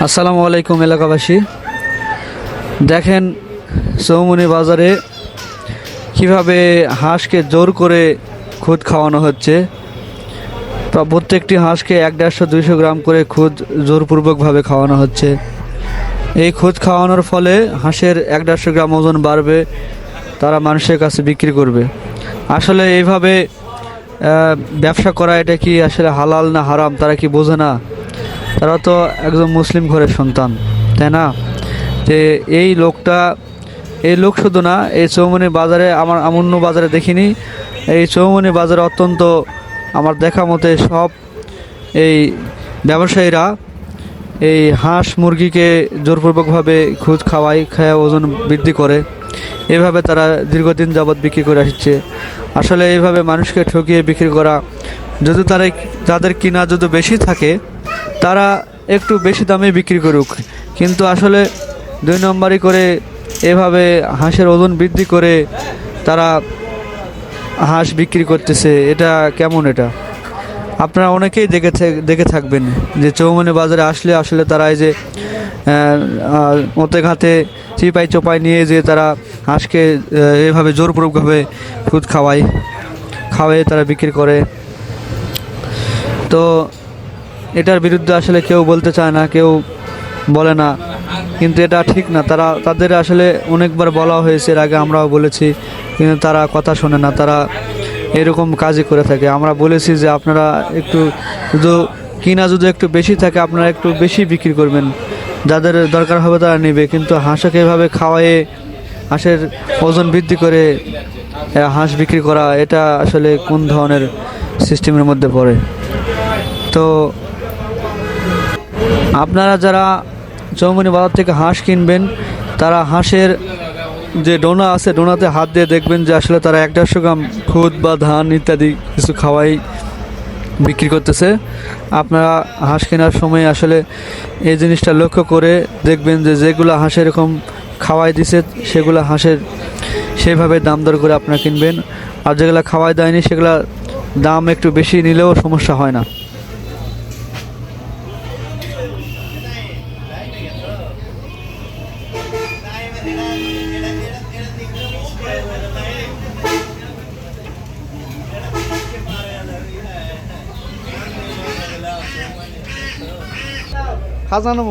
আসসালামু আলাইকুম, এলাকাবাসী। দেখেন চৌমনি বাজারে কীভাবে হাঁসকে জোর করে খুদ খাওয়ানো হচ্ছে। প্রা- প্রত্যেকটি হাঁসকে এক দেড়শো, দুইশো গ্রাম করে খুদ জোরপূর্বকভাবে খাওয়ানো হচ্ছে। এই খুদ খাওয়ানোর ফলে হাঁসের এক দেড়শো গ্রাম ওজন বাড়বে, তারা মানুষের কাছে বিক্রি করবে। আসলে এইভাবে ব্যবসা করা এটা কি আসলে হালাল না হারাম, তারা কি বোঝে না? তারা তো একজন মুসলিম ঘরের সন্তান, তাই না? যে এই লোকটা, এই লোক শুধু না, এই চৌমনি বাজারে আমার আমি অন্য বাজারে দেখিনি, এই চৌমনি বাজারে অত্যন্ত আমার দেখা মতে সব এই ব্যবসায়ীরা এই হাঁস মুরগিকে জোরপূর্বকভাবে খুদ খাওয়ায় খাওয়া ওজন বৃদ্ধি করে। এভাবে তারা দীর্ঘদিন যাবৎ বিক্রি করে আসছে। আসলে এইভাবে মানুষকে ঠকিয়ে বিক্রি করা, যদি তারা তাদের কিনা যদি বেশি থাকে তারা একটু বেশি দামে বিক্রি করুক। কিন্তু আসলে দুই নম্বরই করে এভাবে হাঁসের ওজন বৃদ্ধি করে তারা হাঁস বিক্রি করতেছে, এটা কেমন এটা? আপনারা অনেকেই দেখে দেখে থাকবেন যে চৌমনি বাজারে আসলে আসলে তারা এই যে ওতে ঘাতে চিপাই চোপাই নিয়ে যে তারা হাঁসকে এভাবে জোরপূর্বকভাবে খুদ খাওয়ায় খাওয়াই তারা বিক্রি করে। তো এটার বিরুদ্ধে আসলে কেউ বলতে চায় না, কেউ বলে না। কিন্তু এটা ঠিক না। তারা, তাদের আসলে অনেকবার বলা হয়েছে, এর আগে আমরাও বলেছি, কিন্তু তারা কথা শোনে না। তারা এরকম কাজই করে থাকে। আমরা বলেছি যে আপনারা একটু শুধু কিনা যদি একটু বেশি থাকে, আপনারা একটু বেশি বিক্রি করবেন। যাদের দরকার হবে তারা নেবে। কিন্তু হাঁসকে এভাবে খাওয়ায়ে, হাঁসের ওজন বৃদ্ধি করে হাঁস বিক্রি করা, এটা আসলে কোন ধরনের সিস্টেমের মধ্যে পড়ে? তো আপনারা যারা চৌমনি বাজার থেকে হাঁস কিনবেন, তারা হাঁসের যে ডোনা আছে, ডোনাতে হাত দিয়ে দেখবেন যে আসলে তারা এক দেড়শো গ্রাম খুদ বা ধান ইত্যাদি কিছু খাওয়াই বিক্রি করতেছে। আপনারা হাঁস কেনার সময় আসলে এই জিনিসটা লক্ষ্য করে দেখবেন যে যেগুলো হাঁস এরকম খাওয়াই দিছে, সেগুলো হাঁসের সেইভাবে দাম দর করে আপনারা কিনবেন। আর যেগুলো খাওয়াই দেয়নি, সেগুলো দাম একটু বেশি নিলেও সমস্যা হয় না। খাজানো